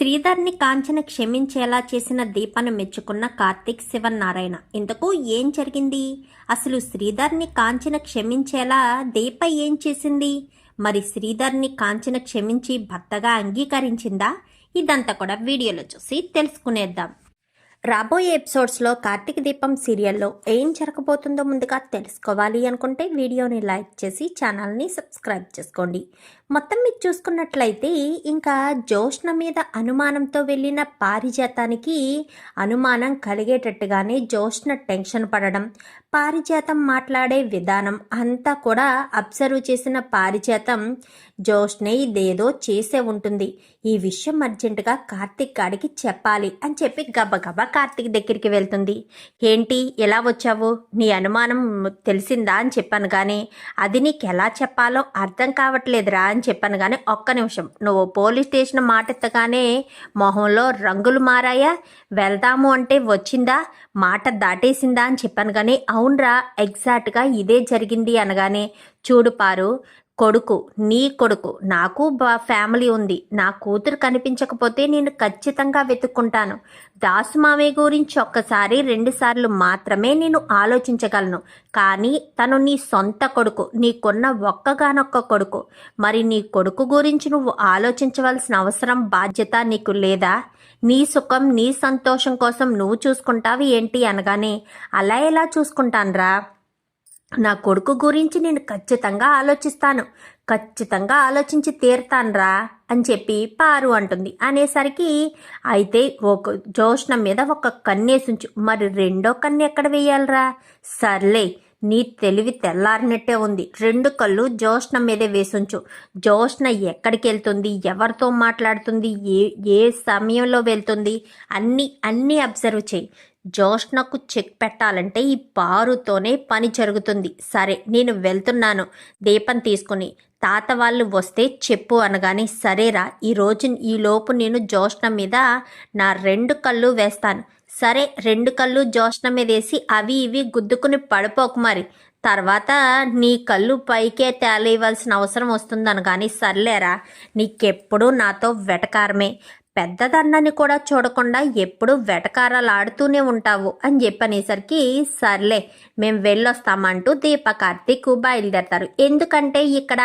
శ్రీధర్ని కాంచన క్షమించేలా చేసిన దీపను మెచ్చుకున్న కార్తీక్ శివనారాయణ ఇంతకు ఏం జరిగింది? అసలు శ్రీధర్ని కాంచన క్షమించేలా దీప ఏం చేసింది? మరి శ్రీధర్ని కాంచన క్షమించి భర్తగా అంగీకరించిందా? ఇదంతా కూడా వీడియోలో చూసి తెలుసుకునేద్దాం. రాబోయే ఎపిసోడ్స్లో కార్తీక దీపం సీరియల్లో ఏం జరగబోతుందో ముందుగా తెలుసుకోవాలి అనుకుంటే వీడియోని లైక్ చేసి ఛానల్ని సబ్స్క్రైబ్ చేసుకోండి. మొత్తం మీరు చూసుకున్నట్లయితే ఇంకా జోష్ణ మీద అనుమానంతో వెళ్ళిన పారిజాతానికి అనుమానం కలిగేటట్టుగానే జోష్న టెన్షన్ పడడం పారిజాతం మాట్లాడే విధానం అంతా కూడా అబ్జర్వ్ చేసిన పారిజాతం జోష్నే ఇదేదో చేసే ఉంటుంది. ఈ విషయం అర్జెంటుగా కార్తిక్ గాడికి చెప్పాలి అని చెప్పి గబగబా కార్తిక్ దగ్గరికి వెళ్తుంది. ఏంటి? ఎలా వచ్చావు? నీ అనుమానం తెలిసిందా అని చెప్పాను కానీ అది నీకు ఎలా చెప్పాలో అర్థం కావట్లేదురా అని చెప్పాను కానీ ఒక్క నిమిషం. నువ్వు పోలీస్ స్టేషన్ మాట ఎత్తగానే మొహంలో రంగులు మారాయా? వెళ్దాము అంటే వచ్చిందా? మాట దాటేసిందా అని చెప్పాను కానీ అవునరా ఎగ్జాక్ట్గా ఇదే జరిగింది అనగానే చూడు పారు కొడుకు నీ కొడుకు. నాకు బా ఫ్యామిలీ ఉంది. నా కూతురు కనిపించకపోతే నేను ఖచ్చితంగా వెతుక్కుంటాను. దాసు మామయ్య గురించి ఒక్కసారి రెండుసార్లు మాత్రమే నేను ఆలోచించగలను. కానీ తను నీ సొంత కొడుకు నీకున్న ఒక్కగానొక్క కొడుకు. మరి నీ కొడుకు గురించి నువ్వు ఆలోచించవలసిన అవసరం బాధ్యత నీకు లేదా? నీ సుఖం నీ సంతోషం కోసం నువ్వు చూసుకుంటావు ఏంటి అనగానే అలా ఎలా చూసుకుంటాన్రా? నా కొడుకు గురించి నేను ఖచ్చితంగా ఆలోచిస్తాను. ఖచ్చితంగా ఆలోచించి తీరుతాన్రా అని చెప్పి పారు అంటుంది. అనేసరికి అయితే ఒక జోష్ణం మీద ఒక కన్నేసుంచు. మరి రెండో కన్ను ఎక్కడ వేయాలరా? సర్లే నీ తెలివి తెల్లారినట్టే ఉంది. రెండు కళ్ళు జోష్ణ మీదే వేసుంచు. జోష్ణ ఎక్కడికి వెళ్తుంది ఎవరితో మాట్లాడుతుంది? ఏ ఏ సమయంలో వెళ్తుంది? అన్నీ అన్నీ అబ్జర్వ్ చేయి. జోష్నకు చెక్ పెట్టాలంటే ఈ పారుతోనే పని జరుగుతుంది. సరే నేను వెళ్తున్నాను. దీపం తీసుకుని. తాత వాళ్ళు వస్తే చెప్పు అనగానే సరేరా ఈ ఈలోపు ఈ లోపు నేను జోష్న మీద నా రెండు కళ్ళు వేస్తాను. సరే రెండు కళ్ళు జోష్న మీద వేసి అవి ఇవి గుద్దుకుని పడిపోకు మరి. తర్వాత నీ కళ్ళు పైకే తేలేయవలసిన అవసరం వస్తుందని కానీ సర్లేరా నీకెప్పుడు నాతో వెటకారమే. పెద్దదన్నని కూడా చూడకుండా ఎప్పుడు వెటకారాలాడుతూనే ఉంటావు అని చెప్పనేసరికి సర్లే మేము వెళ్ళొస్తామంటూ దీప కార్తీక్ బయలుదేరతారు. ఎందుకంటే ఇక్కడ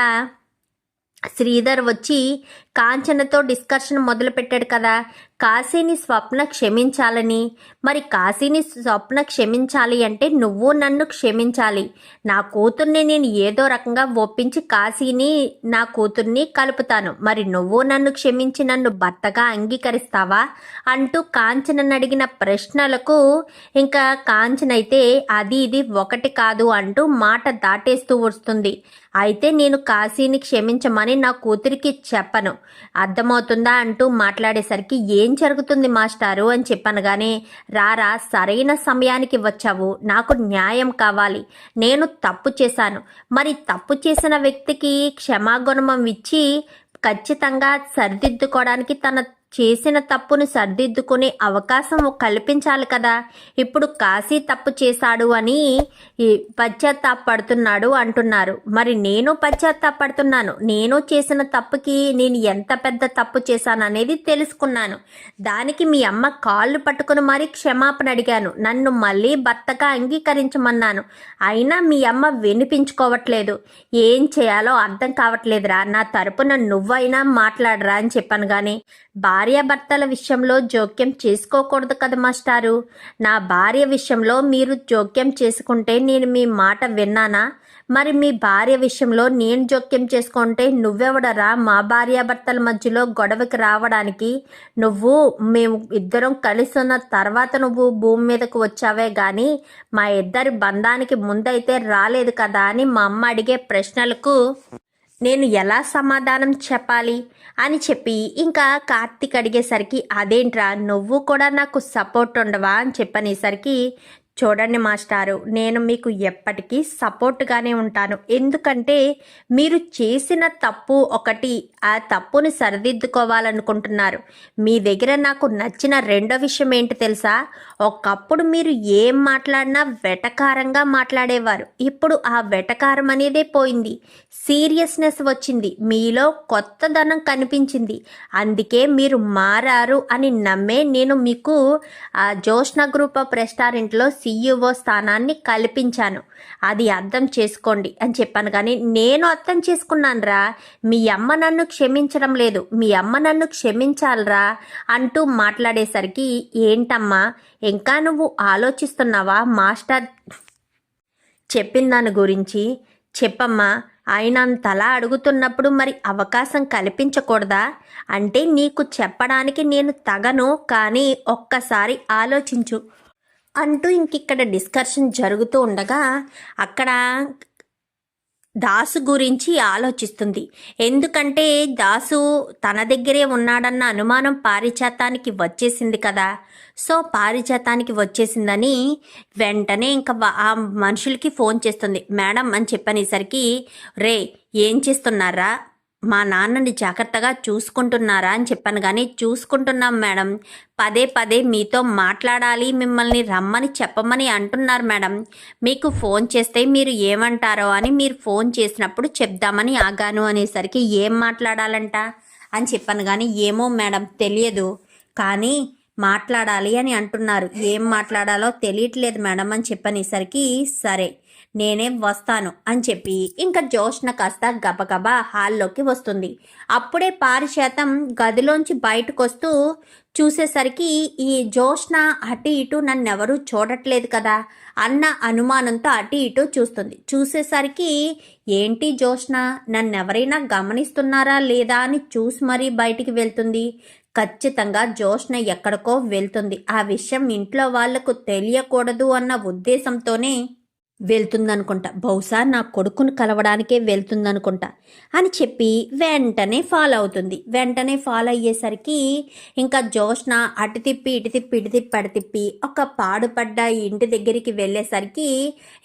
శ్రీధర్ వచ్చి కాంచనతో డిస్కషన్ మొదలుపెట్టాడు కదా. కాశీని స్వప్న క్షమించాలని. మరి కాశీని స్వప్న క్షమించాలి అంటే నువ్వు నన్ను క్షమించాలి. నా కూతుర్ని నేను ఏదో రకంగా ఒప్పించి కాశీని నా కూతుర్ని కలుపుతాను. మరి నువ్వు నన్ను క్షమించి నన్ను భర్తగా అంగీకరిస్తావా? అంటూ కాంచనని అడిగిన ప్రశ్నలకు ఇంకా కాంచన అయితే అది ఇది ఒకటి కాదు అంటూ మాట దాటేస్తూ వస్తుంది. అయితే నేను కాశీని క్షమించమని నా కూతురికి చెప్పను. అర్థమవుతుందా అంటూ మాట్లాడేసరికి ఏం జరుగుతుంది మాస్టారు? అని చెప్పనగానే రారా సరైన సమయానికి వచ్చావు. నాకు న్యాయం కావాలి. నేను తప్పు చేశాను. మరి తప్పు చేసిన వ్యక్తికి క్షమాగుణమం ఇచ్చి ఖచ్చితంగా సరిదిద్దుకోవడానికి తన చేసిన తప్పును సరిదిద్దుకునే అవకాశం కల్పించాలి కదా. ఇప్పుడు కాశీ తప్పు చేశాడు అని పశ్చాత్తాపడుతున్నాడు అంటున్నారు. మరి నేను పశ్చాత్తాపడుతున్నాను. నేను చేసిన తప్పుకి నేను ఎంత పెద్ద తప్పు చేశాననేది తెలుసుకున్నాను. దానికి మీ అమ్మ కాళ్ళు పట్టుకుని మరీ క్షమాపణ అడిగాను. నన్ను మళ్ళీ భర్తగా అంగీకరించమన్నాను. అయినా మీ అమ్మ వినిపించుకోవట్లేదు. ఏం చేయాలో అర్థం కావట్లేదురా. నా తరపున నువ్వైనా మాట్లాడరా అని చెప్పాను కానీ భార్యాభర్తల విషయంలో జోక్యం చేసుకోకూడదు కదా మాస్టారు. నా భార్య విషయంలో మీరు జోక్యం చేసుకుంటే నేను మీ మాట విన్నానా? మరి మీ భార్య విషయంలో నేను జోక్యం చేసుకుంటే నువ్వెవడరా? మా భార్యాభర్తల మధ్యలో గొడవకి రావడానికి నువ్వు మేము ఇద్దరం కలిసి ఉన్న తర్వాత నువ్వు భూమి మీదకు వచ్చావే కానీ మా ఇద్దరి బంధానికి ముందైతే రాలేదు కదా అని మా అమ్మ అడిగే ప్రశ్నలకు నేను ఎలా సమాధానం చెప్పాలి? అని చెప్పి ఇంకా కార్తీక్ అడిగేసరికి అదేంట్రా నువ్వు కూడా నాకు సపోర్ట్ ఉండవా? అని చెప్పనేసరికి చూడండి మాస్టారు నేను మీకు ఎప్పటికీ సపోర్ట్గానే ఉంటాను. ఎందుకంటే మీరు చేసిన తప్పు ఒకటి ఆ తప్పుని సరిదిద్దుకోవాలనుకుంటున్నారు. మీ దగ్గర నాకు నచ్చిన రెండో విషయం ఏంటి తెలుసా? ఒకప్పుడు మీరు ఏం మాట్లాడినా వెటకారంగా మాట్లాడేవారు. ఇప్పుడు ఆ వెటకారం అనేదే పోయింది. సీరియస్నెస్ వచ్చింది. మీలో కొత్తదనం కనిపించింది. అందుకే మీరు మారారు అని నమ్మే నేను మీకు ఆ జోష్ణ గ్రూప్ ఆఫ్ రెస్టారెంట్లో సీఈఓ స్థానాన్ని కల్పించాను. అది అర్థం చేసుకోండి అని చెప్పాను కానీ నేను అర్థం చేసుకున్నానురా మీ అమ్మ నన్ను క్షమించడం లేదు మీ అమ్మ నన్ను క్షమించాలరా అంటూ మాట్లాడేసరికి ఏంటమ్మా ఇంకా నువ్వు ఆలోచిస్తున్నావా మాస్టర్? చెప్పిన దాని గురించి. చెప్పమ్మా ఆయన అంతలా అడుగుతున్నప్పుడు మరి అవకాశం కల్పించకూడదా? అంటే నీకు చెప్పడానికి నేను తగను కానీ ఒక్కసారి ఆలోచించు. అంటూ ఇంకిక్కడ డిస్కషన్ జరుగుతూ ఉండగా అక్కడ దాసు గురించి ఆలోచిస్తుంది. ఎందుకంటే దాసు తన దగ్గరే ఉన్నాడన్న అనుమానం పారిజాతానికి వచ్చేసింది కదా. సో పారిజాతానికి వచ్చేసిందని వెంటనే ఇంకా ఆ మనుషులకి ఫోన్ చేస్తుంది. మేడం అని చెప్పనేసరికి రే ఏం చేస్తున్నారా? మా నాన్నని జాగ్రత్తగా చూసుకుంటున్నారా అని చెప్పాను. కానీ చూసుకుంటున్నాం మేడం. పదే పదే మీతో మాట్లాడాలి మిమ్మల్ని రమ్మని చెప్పమని అంటున్నారు మేడం. మీకు ఫోన్ చేస్తే మీరు ఏమంటారో అని మీరు ఫోన్ చేసినప్పుడు చెప్దామని ఆగాను అనేసరికి ఏం మాట్లాడాలంట అని చెప్పాను. కానీ ఏమో మేడం తెలియదు. కానీ మాట్లాడాలి అని అంటున్నారు. ఏం మాట్లాడాలో తెలియట్లేదు మేడం అని చెప్పనేసరికి సరే నేనే వస్తాను అని చెప్పి ఇంకా జోష్న కాస్త గబగబా హాల్లోకి వస్తుంది. అప్పుడే పారిశాతం గదిలోంచి బయటకు వస్తూ చూసేసరికి ఈ జోష్న అటు ఇటు నన్నెవరూ చూడట్లేదు కదా అన్న అనుమానంతో అటు ఇటు చూస్తుంది. చూసేసరికి ఏంటి జోష్న నన్నెవరైనా గమనిస్తున్నారా లేదా అని చూసి మరీ బయటికి వెళ్తుంది. ఖచ్చితంగా జోష్న ఎక్కడికో వెళ్తుంది. ఆ విషయం ఇంట్లో వాళ్ళకు తెలియకూడదు అన్న ఉద్దేశంతోనే వెళ్తుందనుకుంటా. బహుశా నా కొడుకును కలవడానికే వెళ్తుందనుకుంటా అని చెప్పి వెంటనే ఫాలో అవుతుంది. వెంటనే ఫాలో అయ్యేసరికి ఇంకా జోష్న అటు తిప్పి ఇటు తిప్పి ఇటు తిప్పి అటు తిప్పి ఒక పాడుపడ్డ ఇంటి దగ్గరికి వెళ్ళేసరికి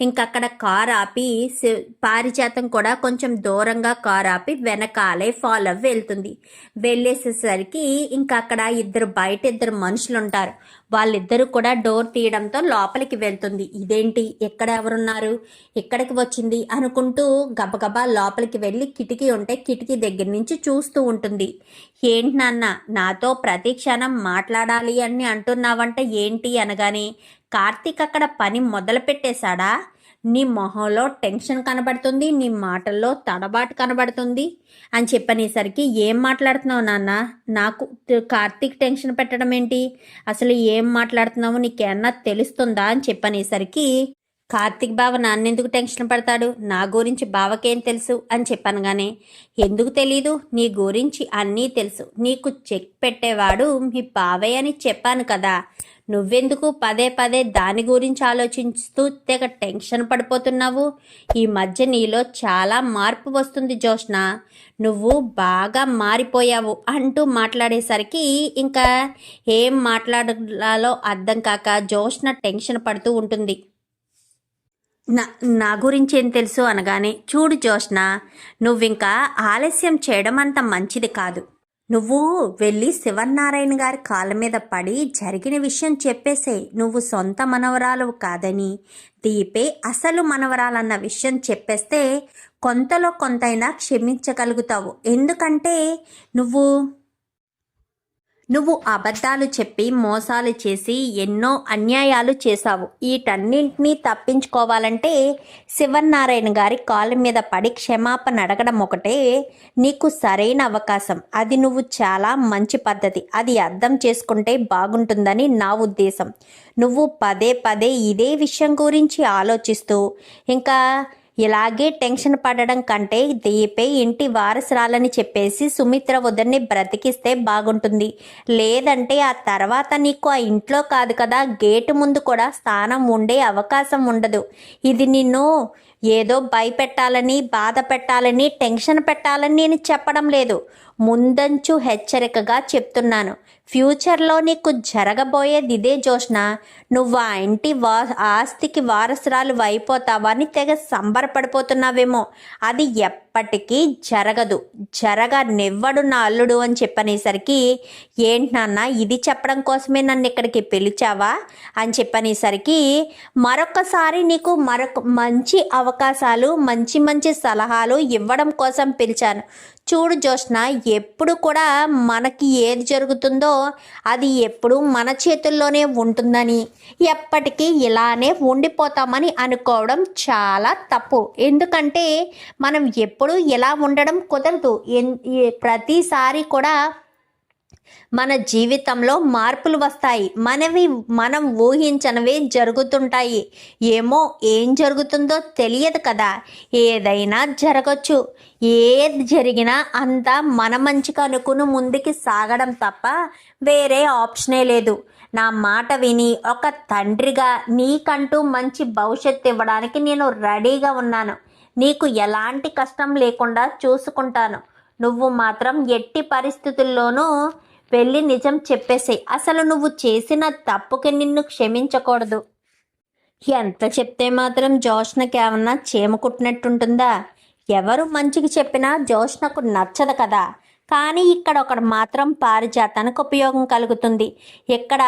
ఇంకక్కడ అక్కడ కార్ ఆపి పారిజాతం కూడా కొంచెం దూరంగా కార్ ఆపి వెనకాలే ఫాలో వెళ్తుంది. వెళ్ళేసేసరికి ఇంకా అక్కడ ఇద్దరు బయట ఇద్దరు మనుషులు ఉంటారు వాళ్ళిద్దరూ కూడా డోర్ తీయడంతో లోపలికి వెళ్తుంది. ఇదేంటి? ఎక్కడ ఎవరున్నారు? ఎక్కడికి వచ్చింది? అనుకుంటూ గబగబా లోపలికి వెళ్ళి కిటికీ ఉంటే కిటికీ దగ్గర నుంచి చూస్తూ ఉంటుంది. ఏంటి నాన్న? నాతో ప్రతి క్షణం మాట్లాడాలి అని అంటున్నావంటే ఏంటి అనగానే కార్తీక్ అక్కడ పని మొదలు పెట్టేశాడా నీ మొహంలో టెన్షన్ కనబడుతుంది నీ మాటల్లో తడబాటు కనబడుతుంది అని చెప్పనేసరికి ఏం మాట్లాడుతున్నావు నాన్న? నాకు కార్తీక్ టెన్షన్ పెట్టడం ఏంటి? అసలు ఏం మాట్లాడుతున్నావు? నీకేమన్నా తెలుస్తుందా అని చెప్పనేసరికి కార్తీక్ బావ నాన్నెందుకు టెన్షన్ పడతాడు? నా గురించి బావకేం తెలుసు అని చెప్పనగానే ఎందుకు తెలీదు? నీ గురించి అన్నీ తెలుసు. నీకు చెక్ పెట్టేవాడు మీ బావే అని చెప్పాను కదా. నువ్వెందుకు పదే పదే దాని గురించి ఆలోచిస్తూ తెగ టెన్షన్ పడిపోతున్నావు? ఈ మధ్య నీలో చాలా మార్పు వస్తుంది జోష్న నువ్వు బాగా మారిపోయావు అంటూ మాట్లాడేసరికి ఇంకా ఏం మాట్లాడాలో అర్థం కాక జోష్న టెన్షన్ పడుతూ ఉంటుంది. నా నా గురించి ఏం తెలుసు అనగానే చూడు జోష్న నువ్వింకా ఆలస్యం చేయడం అంత మంచిది కాదు. నువ్వు వెళ్ళి శివనారాయణ గారి కాళ్ళ మీద పడి జరిగిన విషయం చెప్పేసే నువ్వు సొంత మనవరాలు కాదని దీపే అసలు మనవరాలన్న విషయం చెప్పేస్తే కొంతలో కొంతైనా క్షమించగలుగుతావు. ఎందుకంటే నువ్వు నువ్వు అబద్ధాలు చెప్పి మోసాలు చేసి ఎన్నో అన్యాయాలు చేశావు. వీటన్నింటినీ తప్పించుకోవాలంటే శివనారాయణ గారి కాళ్ళ మీద పడి క్షమాపణ అడగడం ఒకటే నీకు సరైన అవకాశం. అది నువ్వు చాలా మంచి పద్ధతి. అది అర్థం చేసుకుంటే బాగుంటుందని నా ఉద్దేశం. నువ్వు పదే పదే ఇదే విషయం గురించి ఆలోచిస్తూ ఇంకా ఇలాగే టెన్షన్ పడడం కంటే దీపే ఇంటి వారసురాలని చెప్పేసి సుమిత్ర వదిన్ని బ్రతికిస్తే బాగుంటుంది. లేదంటే ఆ తర్వాత నీకు ఆ ఇంట్లో కాదు కదా గేటు ముందు కూడా స్థానం ఉండే అవకాశం ఉండదు. ఇది నిన్ను ఏదో భయపెట్టాలని బాధ పెట్టాలని టెన్షన్ పెట్టాలని నేను చెప్పడం లేదు. ముందంచు హెచ్చరికగా చెప్తున్నాను. ఫ్యూచర్లో నీకు జరగబోయేది ఇదే జోష్న నువ్వు ఆ ఇంటి వా ఆస్తికి వారసురాలు అయిపోతావని తెగ సంబరపడిపోతున్నావేమో. అది ఎప్పటికీ జరగదు. జరగనివ్వడు నా అల్లుడు అని చెప్పనేసరికి ఏంటి నాన్న ఇది చెప్పడం కోసమే నన్ను ఇక్కడికి పిలిచావా? అని చెప్పనేసరికి మరొకసారి నీకు మరొక మంచి అవకాశాలు మంచి మంచి సలహాలు ఇవ్వడం కోసం పిలిచాను. చూడు జోష్న ఎప్పుడు కూడా మనకి ఏది జరుగుతుందో అది ఎప్పుడు మన చేతుల్లోనే ఉంటుందని ఎప్పటికీ ఇలానే ఉండిపోతామని అనుకోవడం చాలా తప్పు. ఎందుకంటే మనం ఎప్పుడు ఇలా ఉండడం కుదరదు. ఎన్- ఏ- ప్రతిసారి కూడా మన జీవితంలో మార్పులు వస్తాయి. మనవి మనం ఊహించనివి జరుగుతుంటాయి. ఏమో ఏం జరుగుతుందో తెలియదు కదా. ఏదైనా జరగచ్చు. ఏది జరిగినా అంతా మన మంచిగా అనుకుని ముందుకి సాగడం తప్ప వేరే ఆప్షనే లేదు. నా మాట విని ఒక తండ్రిగా నీకంటూ మంచి భవిష్యత్తు ఇవ్వడానికి నేను రెడీగా ఉన్నాను. నీకు ఎలాంటి కష్టం లేకుండా చూసుకుంటాను. నువ్వు మాత్రం ఎట్టి పరిస్థితుల్లోనూ వెళ్ళి నిజం చెప్పేసేయ్. అసలు నువ్వు చేసిన తప్పుకి నిన్ను క్షమించకూడదు. ఎంత చెప్తే మాత్రం జోష్నకి ఏమన్నా చీమ ఎవరు మంచికి చెప్పినా జోష్నకు నచ్చదు కదా. కానీ ఇక్కడ ఒకడు మాత్రం పారిజాతానికి ఉపయోగం కలుగుతుంది. ఇక్కడ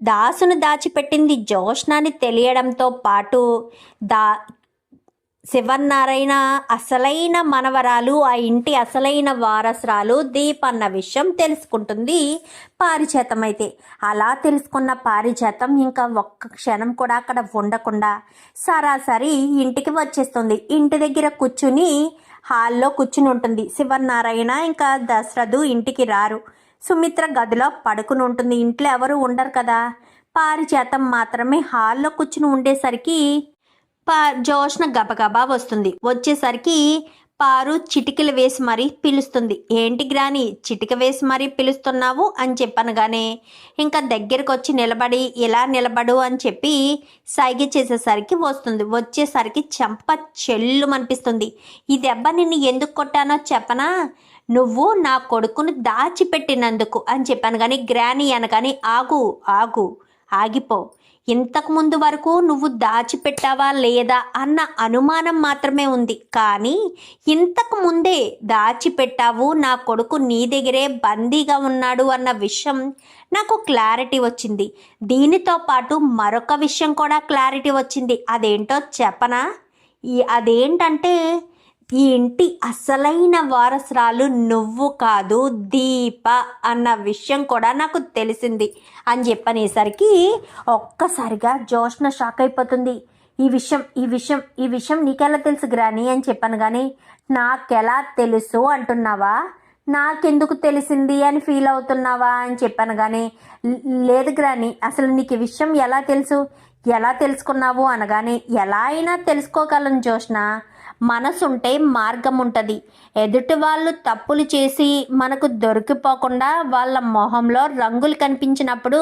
దాసును దాచిపెట్టింది జోష్నాని తెలియడంతో పాటు దా శివన్నారాయణ అసలైన మనవరాలు ఆ ఇంటి అసలైన వారసురాలు దీప్ అన్న విషయం తెలుసుకుంటుంది పారిజాతం అయితే అలా తెలుసుకున్న పారిజాతం ఇంకా ఒక్క క్షణం కూడా అక్కడ ఉండకుండా సరాసరి ఇంటికి వచ్చేస్తుంది. ఇంటి దగ్గర కూర్చుని హాల్లో కూర్చుని ఉంటుంది. శివన్నారాయణ ఇంకా దశరథు ఇంటికి రారు. సుమిత్ర గదిలో పడుకుని ఉంటుంది. ఇంట్లో ఎవరు ఉండరు కదా. పారిజాతం మాత్రమే హాల్లో కూర్చుని ఉండేసరికి జోష్న గబగబా వస్తుంది. వచ్చేసరికి పారు చిటికలు వేసి మరీ పిలుస్తుంది. ఏంటి గ్రాని చిటిక వేసి మరీ పిలుస్తున్నావు అని చెప్పనగానే ఇంకా దగ్గరకు వచ్చి నిలబడి ఇలా నిలబడు అని చెప్పి సైగ చేసేసరికి వస్తుంది. వచ్చేసరికి చెంప చెల్లు అనిపిస్తుంది ఈ దెబ్బ నిన్ను ఎందుకు కొట్టానో చెప్పనా? నువ్వు నా కొడుకును దాచిపెట్టినందుకు అని చెప్పాను కానీ గ్రాని అనగాని ఆగు ఆగు ఆగిపో. ఇంతకుముందు వరకు నువ్వు దాచిపెట్టావా లేదా అన్న అనుమానం మాత్రమే ఉంది. కానీ ఇంతకు ముందే దాచిపెట్టావు నా కొడుకు నీ దగ్గరే బందీగా ఉన్నాడు అన్న విషయం నాకు క్లారిటీ వచ్చింది. దీనితో పాటు మరొక విషయం కూడా క్లారిటీ వచ్చింది. అదేంటో చెప్పనా? ఈ అదేంటంటే ఈ ఇంటి అసలైన వారసురాలు నువ్వు కాదు దీప అన్న విషయం కూడా నాకు తెలిసింది. అని చెప్పనేసరికి ఒక్కసారిగా జోష్న షాక్ అయిపోతుంది. ఈ విషయం ఈ విషయం ఈ విషయం నీకెలా తెలుసు గ్రాని? అని చెప్పాను కానీ నాకెలా తెలుసు అంటున్నావా? నాకెందుకు తెలిసింది అని ఫీల్ అవుతున్నావా? అని చెప్పాను కానీ లేదు గ్రాని అసలు నీకు ఈ విషయం ఎలా తెలుసు? ఎలా తెలుసుకున్నావు అనగానే ఎలా అయినా తెలుసుకోగలను జోష్న. మనసుంటే మార్గం ఉంటుంది ఎదుటి వాళ్ళు తప్పులు చేసి మనకు దొరికిపోకుండా వాళ్ళ మొహంలో రంగులు కనిపించినప్పుడు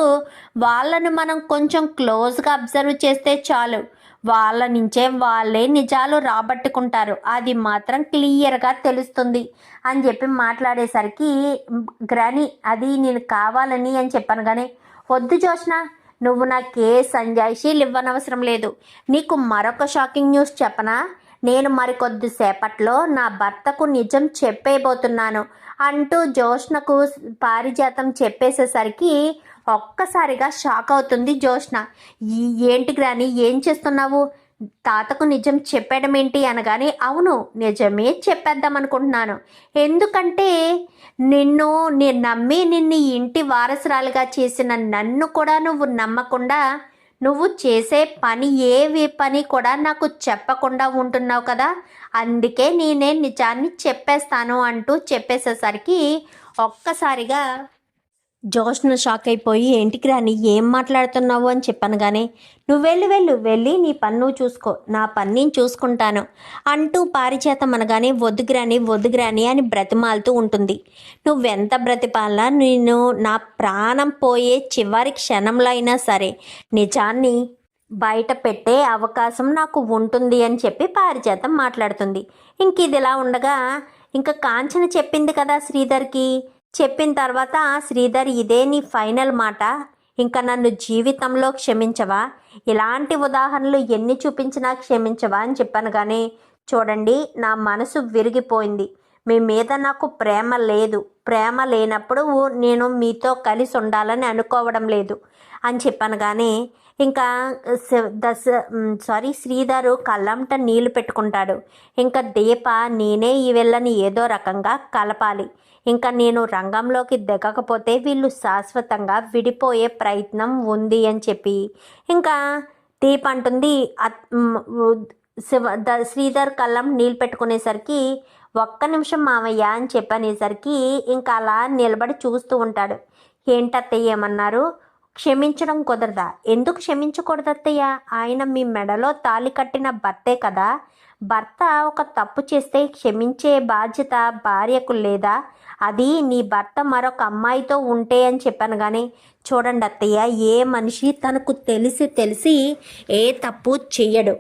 వాళ్ళను మనం కొంచెం క్లోజ్గా అబ్జర్వ్ చేస్తే చాలు. వాళ్ళ నుంచే వాళ్ళే నిజాలు రాబట్టుకుంటారు. అది మాత్రం క్లియర్గా తెలుస్తుంది. అని చెప్పి మాట్లాడేసరికి గ్రాని అది నేను కావాలని అని చెప్పాను కానీ వద్దు జోష్న నువ్వు నాకే సంజాయిషీలు ఇవ్వనవసరం లేదు. నీకు మరొక షాకింగ్ న్యూస్ చెప్పనా? నేను మరికొద్దిసేపట్లో నా భర్తకు నిజం చెప్పేయబోతున్నాను అంటూ జోష్నకు పారిజాతం చెప్పేసేసరికి ఒక్కసారిగా షాక్ అవుతుంది జోష్న ఏంటి గ్రాని ఏం చేస్తున్నావు? తాతకు నిజం చెప్పడం ఏంటి అనగానే అవును నిజమే చెప్పేద్దాం అనుకుంటున్నాను. ఎందుకంటే నిన్ను నేను నమ్మి నిన్ను ఇంటి వారసురాలుగా చేసిన నన్ను కూడా నువ్వు నమ్మకుండా నువ్వు చేసే పని ఏవి పని కూడా నాకు చెప్పకుండా ఉంటున్నావు కదా? అందుకే నేనే నిజాన్ని చెప్పేస్తాను అంటూ చెప్పేసేసరికి ఒక్కసారిగా జోష్ను షాక్ అయిపోయి ఏంటికి రాని ఏం మాట్లాడుతున్నావు? అని చెప్పాను కానీ నువ్వు వెళ్ళు వెళ్ళు వెళ్ళి నీ పన్ను చూసుకో నా పని చూసుకుంటాను అంటూ పారిచేతం అనగానే వద్దుగ్రాని వద్దుగ్రాని అని బ్రతిమాలుతూ ఉంటుంది. నువ్వెంత బ్రతిపాలనా? నేను నా ప్రాణం పోయే చివరి క్షణంలో అయినా సరే నిజాన్ని బయట పెట్టే అవకాశం నాకు ఉంటుంది అని చెప్పి పారిజాతం మాట్లాడుతుంది. ఇంక ఇది ఇలా ఉండగా ఇంకా కాంచన చెప్పింది కదా శ్రీధర్కి? చెప్పిన తర్వాత శ్రీధర్ ఇదే నీ ఫైనల్ మాట. ఇంకా నన్ను జీవితంలో క్షమించవా? ఇలాంటి ఉదాహరణలు ఎన్ని చూపించినా క్షమించవా? అని చెప్పాను కానీ చూడండి నా మనసు విరిగిపోయింది. మీ మీద నాకు ప్రేమ లేదు. ప్రేమ లేనప్పుడు నేను మీతో కలిసి ఉండాలని అనుకోవడం లేదు. అని చెప్పాను కానీ ఇంకా దశ సారీ శ్రీధరు కళ్ళంట నీళ్ళు పెట్టుకుంటాడు. ఇంకా దీప నేనే ఈ వెళ్ళని ఏదో రకంగా కలపాలి. ఇంకా నేను రంగంలోకి దిగకపోతే వీళ్ళు శాశ్వతంగా విడిపోయే ప్రయత్నం ఉంది అని చెప్పి. ఇంకా దీప్ అంటుంది శివ ద- శ్రీధర్ కళ్ళం నీళ్ళు పెట్టుకునేసరికి ఒక్క నిమిషం మామయ్య అని చెప్పనేసరికి ఇంకా అలా నిలబడి చూస్తూ ఉంటాడు. ఏంటత్తయ్య ఏమన్నారు? క్షమించడం కుదరదా? ఎందుకు క్షమించకూడదు అత్తయ్య ఆయన మీ మెడలో తాళి కట్టిన భర్తే కదా. భర్త ఒక తప్పు చేస్తే క్షమించే బాధ్యత భార్యకు లేదా? అది నీ భర్త మరొక అమ్మాయితో ఉంటే అని చెప్పాను కానీ చూడండి అత్తయ్య ఏ మనిషి తనకు తెలిసి తెలిసి ఏ తప్పు చెయ్యడు.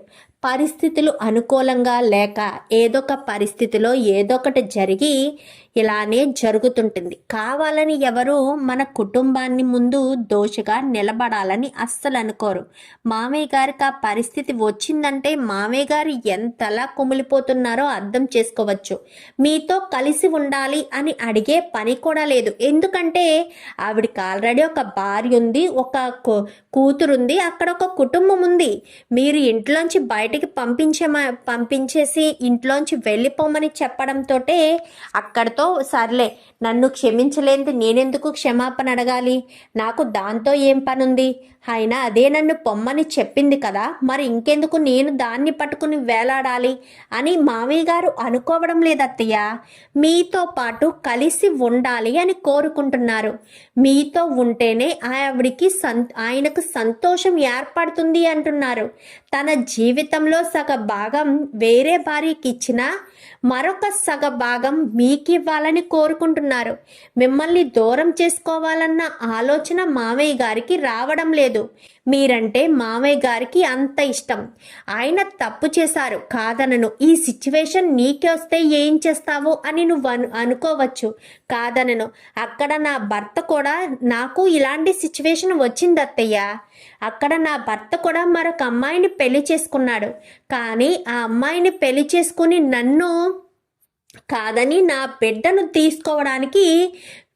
పరిస్థితులు అనుకూలంగా లేక ఏదో ఒక పరిస్థితిలో ఏదో ఒకటి జరిగి ఇలానే జరుగుతుంటుంది. కావాలని ఎవరు మన కుటుంబాన్ని ముందు దోషగా నిలబడాలని అస్సలు అనుకోరు. మామయ్య గారికి ఆ పరిస్థితి వచ్చిందంటే మామయ్య గారు ఎంతలా కుమిలిపోతున్నారో అర్థం చేసుకోవచ్చు. మీతో కలిసి ఉండాలి అని అడిగే పని కూడా లేదు. ఎందుకంటే ఆవిడకి ఆల్రెడీ ఒక భార్య ఉంది ఒక కు- కూతురుంది అక్కడ ఒక కుటుంబం ఉంది. మీరు ఇంట్లోంచి బయటికి పంపించే పంపించేసి ఇంట్లోంచి వెళ్ళిపోమని చెప్పడంతో అక్కడతో సర్లే నన్ను క్షమించలేంది నేనెందుకు క్షమాపణ అడగాలి? నాకు దాంతో ఏం పనుంది? అయినా అదే నన్ను పొమ్మని చెప్పింది కదా మరి ఇంకెందుకు నేను దాన్ని పట్టుకుని వేలాడాలి అని మామయ్య గారు అనుకోవడం లేదు అత్తయ్య మీతో పాటు కలిసి ఉండాలి అని కోరుకుంటున్నారు. మీతో ఉంటేనే ఆవిడికి సన్ ఆయనకు సంతోషం ఏర్పడుతుంది అంటున్నారు. తన జీవితంలో సగ భాగం వేరే భార్యకి ఇచ్చినా మరొక సగ భాగం మీకు ఇవ్వాలని కోరుకుంటున్నారు. మిమ్మల్ని దూరం చేసుకోవాలన్న ఆలోచన మామయ్య గారికి రావడం లేదు. మీరంటే మామయ్య గారికి అంత ఇష్టం. ఆయన తప్పు చేశారు. కాదనను. ఈ సిచ్యువేషన్ నీకే వస్తే ఏం చేస్తావు అని నువ్వు అను అనుకోవచ్చు. కాదనను. అక్కడ నా భర్త కూడా నాకు ఇలాంటి సిచ్యువేషన్ వచ్చింది అత్తయ్య అక్కడ నా భర్త కూడా మరొక అమ్మాయిని పెళ్ళి చేసుకున్నాడు. కానీ ఆ అమ్మాయిని పెళ్ళి చేసుకుని నన్ను కాదని నా బిడ్డను తీసుకోవడానికి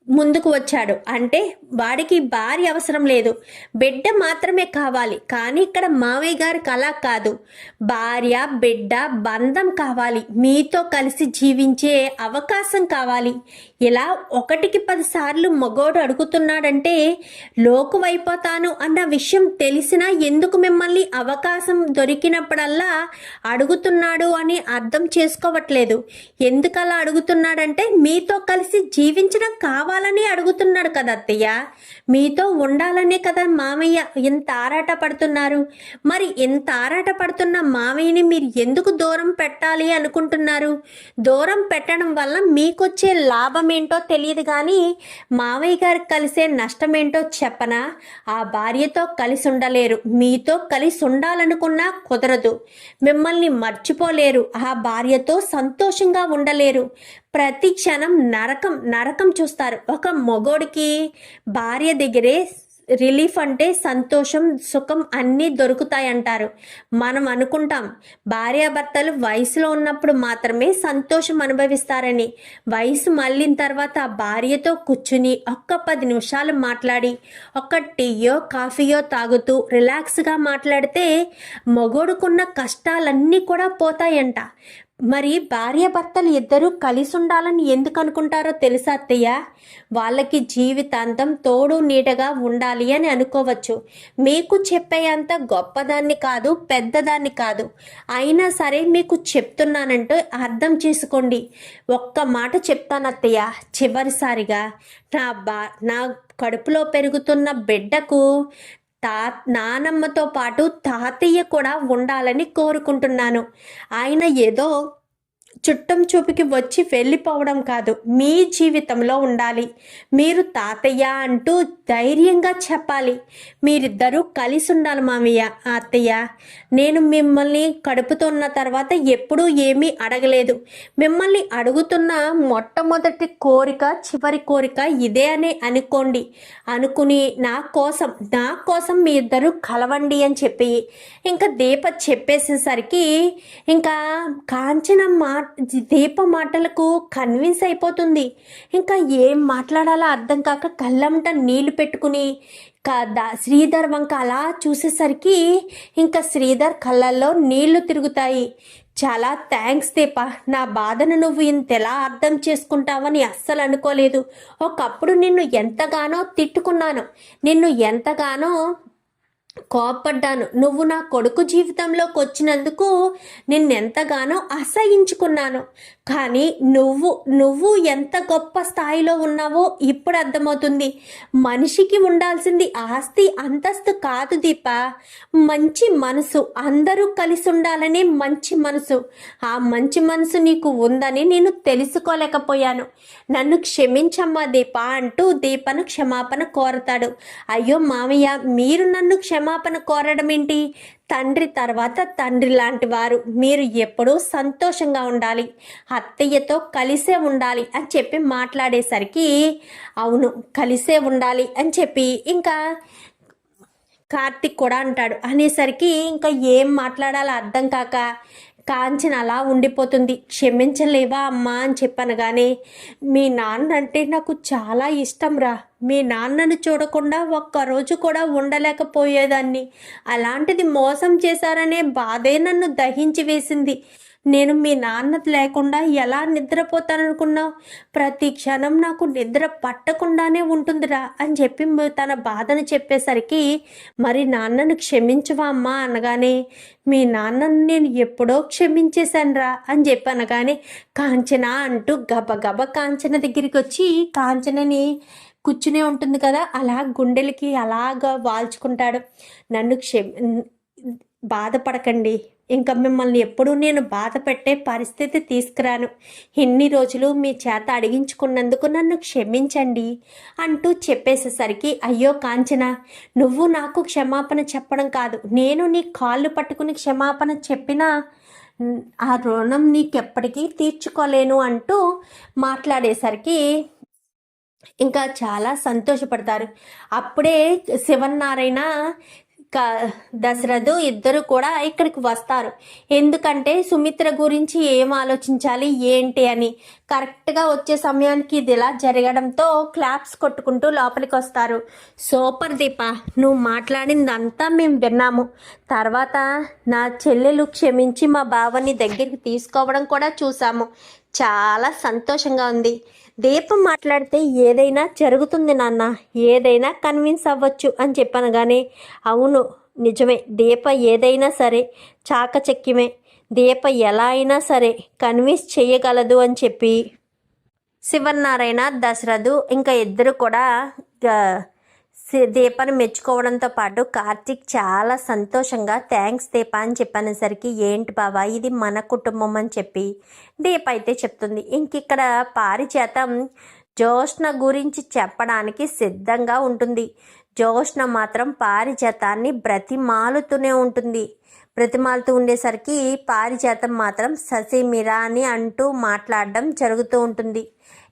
ముందుకు వచ్చాడు. అంటే వాడికి భార్య అవసరం లేదు. బిడ్డ మాత్రమే కావాలి. కానీ ఇక్కడ మావయ్య గారికి అలా కాదు. భార్య బిడ్డ బంధం కావాలి. మీతో కలిసి జీవించే అవకాశం కావాలి. ఇలా ఒకటికి పదిసార్లు మగోడు అడుగుతున్నాడంటే లోకువైపోతాను అన్న విషయం తెలిసినా ఎందుకు మిమ్మల్ని అవకాశం దొరికినప్పుడల్లా అడుగుతున్నాడు అని అర్థం చేసుకోవట్లేదు. ఎందుకలా అడుగుతున్నాడంటే మీతో కలిసి జీవించడం కావాలి కావాలని అడుగుతున్నాడు కదా అత్తయ్య. మీతో ఉండాలనే కదా మామయ్య ఎంత ఆరాట పడుతున్నారు. మరి ఎంత ఆరాట పడుతున్న మామయ్యని మీరు ఎందుకు దూరం పెట్టాలి అనుకుంటున్నారు? దూరం పెట్టడం వల్ల మీకొచ్చే లాభం ఏంటో తెలియదు కానీ మామయ్య గారికి కలిసే నష్టం ఏంటో చెప్పనా? ఆ భార్యతో కలిసి ఉండలేరు. మీతో కలిసి ఉండాలనుకున్నా కుదరదు. మిమ్మల్ని మర్చిపోలేరు. ఆ భార్యతో సంతోషంగా ఉండలేరు. ప్రతి క్షణం నరకం నరకం చూస్తారు. ఒక మగోడికి భార్య దగ్గరే రిలీఫ్ అంటే సంతోషం సుఖం అన్నీ దొరుకుతాయి అంటారు మనం అనుకుంటాం భార్యాభర్తలు వయసులో ఉన్నప్పుడు మాత్రమే సంతోషం అనుభవిస్తారని. వయసు మళ్ళిన తర్వాత భార్యతో కూర్చుని ఒక్క పది నిమిషాలు మాట్లాడి ఒక్క టీయో కాఫీయో తాగుతూ రిలాక్స్గా మాట్లాడితే మగోడుకున్న కష్టాలన్నీ కూడా పోతాయంట. మరి భార్యాభర్తలు ఇద్దరూ కలిసి ఉండాలని ఎందుకు అనుకుంటారో తెలుసా అత్తయ్య? వాళ్ళకి జీవితాంతం తోడు నీడగా ఉండాలి అని అనుకోవచ్చు. మీకు చెప్పేంత గొప్పదాన్ని కాదు పెద్దదాన్ని కాదు. అయినా సరే మీకు చెప్తున్నానంటూ అర్థం చేసుకోండి. ఒక్క మాట చెప్తాను అత్తయ్య. చివరిసారిగా నా బా నా కడుపులో పెరుగుతున్న బిడ్డకు తా నానమ్మతో పాటు తాతయ్య కూడా ఉండాలని కోరుకుంటున్నాను. ఆయన ఏదో చుట్టం చూపుకి వచ్చి వెళ్ళిపోవడం కాదు మీ జీవితంలో ఉండాలి. మీరు తాతయ్య అంటూ ధైర్యంగా చెప్పాలి. మీరిద్దరూ కలిసి ఉండాలి మామయ్య అత్తయ్య. నేను మిమ్మల్ని కడుపుతున్న తర్వాత ఎప్పుడూ ఏమీ అడగలేదు. మిమ్మల్ని అడుగుతున్న మొట్టమొదటి కోరిక చివరి కోరిక ఇదే అని అనుకోండి. అనుకుని నా కోసం నా కోసం మీ ఇద్దరు కలవండి అని చెప్పి. ఇంకా దీప చెప్పేసేసరికి ఇంకా కాంచన మాట దీప మాటలకు కన్విన్స్ అయిపోతుంది. ఇంకా ఏం మాట్లాడాలో అర్థం కాక కళ్ళంట నీళ్ళు పెట్టుకుని దా- శ్రీధర్ వంక అలా చూసేసరికి ఇంకా శ్రీధర్ కళ్ళల్లో నీళ్ళు తిరుగుతాయి. చాలా థ్యాంక్స్ దీప. నా బాధను నువ్వు ఇంతెలా అర్థం చేసుకుంటావని అస్సలు అనుకోలేదు. ఒకప్పుడు నిన్ను ఎంతగానో తిట్టుకున్నాను. నిన్ను ఎంతగానో కోపడ్డాను నువ్వు నా కొడుకు జీవితంలోకి వచ్చినందుకు నిన్నెంతగానో అసహించుకున్నాను. కానీ నువ్వు నువ్వు ఎంత గొప్ప స్థాయిలో ఉన్నావో ఇప్పుడు అర్థమవుతుంది. మనిషికి ఉండాల్సింది ఆస్తి అంతస్తు కాదు దీప. మంచి మనసు అందరూ కలిసి ఉండాలనే మంచి మనసు. ఆ మంచి మనసు నీకు ఉందని నేను తెలుసుకోలేకపోయాను. నన్ను క్షమించమ్మా దీప అంటూ దీపను క్షమాపణ కోరతాడు. అయ్యో మామయ్య మీరు నన్ను క్షమ క్షమాపణ కోరడం ఏంటి? తండ్రి తర్వాత తండ్రి లాంటి వారు. మీరు ఎప్పుడూ సంతోషంగా ఉండాలి. అత్తయ్యతో కలిసే ఉండాలి అని చెప్పి మాట్లాడేసరికి అవును కలిసే ఉండాలి అని చెప్పి ఇంకా కార్తిక్ కూడా అంటాడు. అనేసరికి ఇంకా ఏం మాట్లాడాలో అర్థం కాక కాంచన అలా ఉండిపోతుంది. క్షమించలేవా అమ్మా అని చెప్పనగానే మీ నాన్న అంటే నాకు చాలా ఇష్టం రా మీ నాన్నను చూడకుండా ఒక్కరోజు కూడా ఉండలేకపోయేదాన్ని. అలాంటిది మోసం చేశారనే బాధే నన్ను దహించి వేసింది. నేను మీ నాన్న లేకుండా ఎలా నిద్రపోతాననుకున్నావు ప్రతి క్షణం నాకు నిద్ర పట్టకుండానే ఉంటుందిరా అని చెప్పి తన బాధను చెప్పేసరికి మరి నాన్నను క్షమించవా అమ్మా అనగానే మీ నాన్నను నేను ఎప్పుడో క్షమించేశానురా అని చెప్పి అనగానే కాంచన అంటూ గబగబ కాంచన దగ్గరికి వచ్చి కాంచనని కూర్చునే ఉంటుంది కదా అలా గుండెలకి అలాగా వాల్చుకుంటాడు. నన్ను క్షమి బాధపడకండి. ఇంకా మిమ్మల్ని ఎప్పుడూ నేను బాధ పెట్టే పరిస్థితి తీసుకురాను. ఇన్ని రోజులు మీ చేత అడిగించుకున్నందుకు నన్ను క్షమించండి అంటూ చెప్పేసేసరికి అయ్యో కాంచన నువ్వు నాకు క్షమాపణ చెప్పడం కాదు. నేను నీ కాళ్ళు పట్టుకుని క్షమాపణ చెప్పినా ఆ రుణం నీకెప్పటికీ తీర్చుకోలేను అంటూ మాట్లాడేసరికి ఇంకా చాలా సంతోషపడతారు. అప్పుడే శివన్నారాయణ దశరథు ఇద్దరు కూడా ఇక్కడికి వస్తారు. ఎందుకంటే సుమిత్ర గురించి ఏం ఆలోచించాలి ఏంటి అని. కరెక్ట్గా వచ్చే సమయానికి ఇది ఇలా జరగడంతో క్లాప్స్ కొట్టుకుంటూ లోపలికి వస్తారు. సూపర్ దీప నువ్వు మాట్లాడిందంతా మేము విన్నాము. తర్వాత నా చెల్లెలు క్షమించి మా బావని దగ్గరికి తీసుకోవడం కూడా చూసాము. చాలా సంతోషంగా ఉంది. దీపం మాట్లాడితే ఏదైనా జరుగుతుంది నాన్న ఏదైనా కన్విన్స్ అవ్వచ్చు అని చెప్పాను కానీ అవును నిజమే దీప ఏదైనా సరే చాకచక్యమే. దీప ఎలా అయినా సరే కన్విన్స్ చేయగలదు అని చెప్పి శివనారాయణ దశరథు ఇంకా ఇద్దరు కూడా దీపాన్ని మెచ్చుకోవడంతో పాటు కార్తీక్ చాలా సంతోషంగా థ్యాంక్స్ దీప అని చెప్పనేసరికి ఏంటి బావా ఇది మన కుటుంబం అని చెప్పి దీప అయితే చెప్తుంది. ఇంక ఇక్కడ పారిజాతం జోష్ణ గురించి చెప్పడానికి సిద్ధంగా ఉంటుంది. జోష్ణ మాత్రం పారిజాతాన్ని బ్రతిమాలుతూనే ఉంటుంది. బ్రతిమాలుతూ ఉండేసరికి పారిజాతం మాత్రం ససిమిరా అని అంటూ మాట్లాడడం జరుగుతూ ఉంటుంది.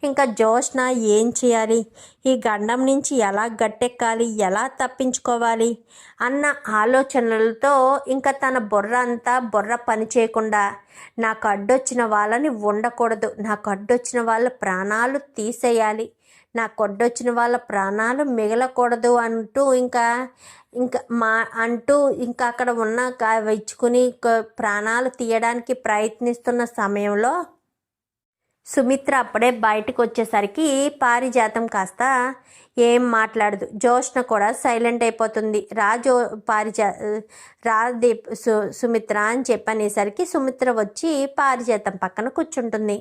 ఇంకా జోష్న ఏం చేయాలి? ఈ గండం నుంచి ఎలా గట్టెక్కాలి? ఎలా తప్పించుకోవాలి? అన్న ఆలోచనలతో ఇంకా తన బుర్ర అంతా బుర్ర పని చేయకుండా నాకు అడ్డొచ్చిన వాళ్ళని ఉండకూడదు. నాకు అడ్డొచ్చిన వాళ్ళ ప్రాణాలు తీసేయాలి. నాకు అడ్డొచ్చిన వాళ్ళ ప్రాణాలు మిగలకూడదు అంటూ ఇంకా ఇంకా మా అంటూ ఇంకా అక్కడ ఉన్న క- ఇచ్చుకుని ప్రాణాలు తీయడానికి ప్రయత్నిస్తున్న సమయంలో సుమిత్ర అప్పుడే బయటకు వచ్చేసరికి పారిజాతం కాస్త ఏం మాట్లాడదు. జోష్న కూడా సైలెంట్ అయిపోతుంది. రాజో పారిజా రాదీప్ సు సుమిత్ర అని చెప్పనేసరికి సుమిత్ర వచ్చి పారిజాతం పక్కన కూర్చుంటుంది.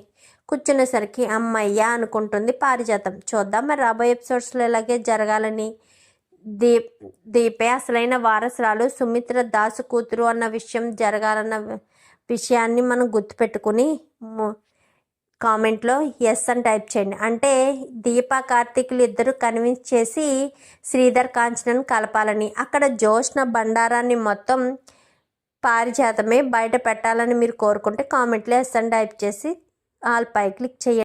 కూర్చునేసరికి అమ్మయ్యా అనుకుంటుంది పారిజాతం. చూద్దాం మరి రాబోయే ఎపిసోడ్స్లో ఇలాగే జరగాలని. దీప్ దీపే అసలైన వారసురాలు. సుమిత్ర దాసు కూతురు అన్న విషయం జరగాలన్న విషయాన్ని మనం గుర్తుపెట్టుకుని కామెంట్లో ఎస్ అని టైప్ చేయండి. అంటే దీపా కార్తీకులు ఇద్దరు కన్విన్స్ చేసి శ్రీధర్ కాంచనను కలపాలని. అక్కడ జోష్న బండారాన్ని మొత్తం పారిజాతమే బయట పెట్టాలని మీరు కోరుకుంటే కామెంట్లో ఎస్ అని టైప్ చేసి ఆల్ పై క్లిక్ చేయండి.